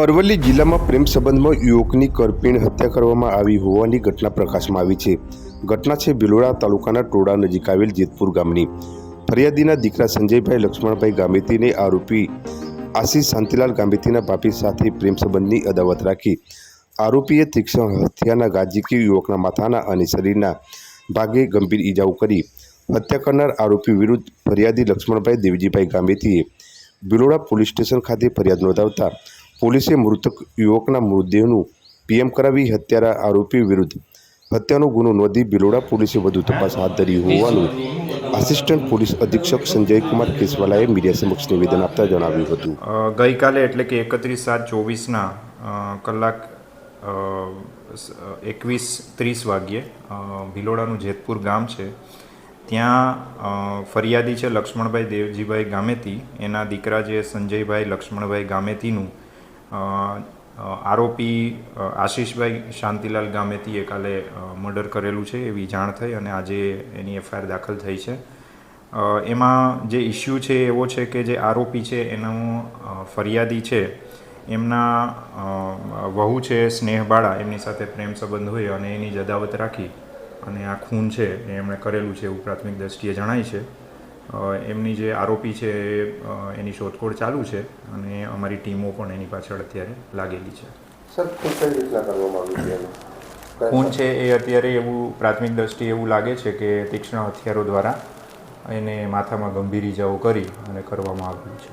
અરવલ્લી જિલ્લામાં પ્રેમ સંબંધમાં યુવકની કરપીણ હત્યા કરવામાં આવી હોવાની ઘટના પ્રકાશમાં આવી છે. ઘટના છે ભિલોડા તાલુકાના ટોડા નજીક આવેલ જેતપુર ગામની. ફરિયાદીના દીકરા સંજયભાઈ લક્ષ્મણભાઈ ગામેતીને આરોપી આશીષ શાંતિલાલ ગામેતીના બાપી સાથે પ્રેમ સંબંધની અદાવત રાખી. આરોપીએ તીક્ષ્ણ હત્યાના ગાજીકી યુવકના માથાના અને શરીરના ભાગે ગંભીર ઈજાઓ કરી. હત્યા કરનાર આરોપી વિરુદ્ધ ફરિયાદી લક્ષ્મણભાઈ દેવજીભાઈ ગામેતીએ ભિલોડા પોલીસ સ્ટેશન ખાતે ફરિયાદ નોંધાવતા પોલીસે મૃતક યુવકના મૃતદેહનું પીએમ કરાવી હત્યારા આરોપી વિરુદ્ધ હત્યાનો ગુનો નોંધી બિલોડા પોલીસે વધુ તપાસ હાથ ધરી હોવાનું આસિસ્ટન્ટ પોલીસ અધિક્ષક સંજય કુમાર કેસવાલાએ મીડિયા સમક્ષ નિવેદન આપતા જણાવ્યું હતું. ગઈકાલે એટલે કે એકત્રીસ સાત ચોવીસના કલાક એકવીસ ત્રીસ વાગ્યે ભિલોડાનું જેતપુર ગામ છે. ત્યાં ફરિયાદી છે લક્ષ્મણભાઈ દેવજીભાઈ ગામેતી. એના દીકરા જે સંજયભાઈ લક્ષ્મણભાઈ ગામેતીનું આરોપી આશિષભાઈ શાંતિલાલ ગામેતીએ કાલે મર્ડર કરેલું છે એવી જાણ થઈ અને આજે એની એફઆઈઆર દાખલ થઈ છે. એમાં જે ઇસ્યુ છે એવો છે કે જે આરોપી છે એનો ફરિયાદી છે, એમના વહુ છે સ્નેહબાળા એમની સાથે પ્રેમ સંબંધ હોય અને એની જદાવત રાખી અને આ ખૂન છે એ એમણે કરેલું છે એવું પ્રાથમિક દ્રષ્ટિએ જણાય છે. એમની જે આરોપી છે એ, એની શોધખોળ ચાલુ છે અને અમારી ટીમો પણ એની પાછળ અત્યારે લાગેલી છે. સર કઈ રીતના કરવામાં ખૂન છે એ અત્યારે એવું પ્રાથમિક દ્રષ્ટિએ એવું લાગે છે કે તીક્ષ્ણ હથિયારો દ્વારા એને માથામાં ગંભીર ઇજાઓ કરી અને કરવામાં આવ્યું છે.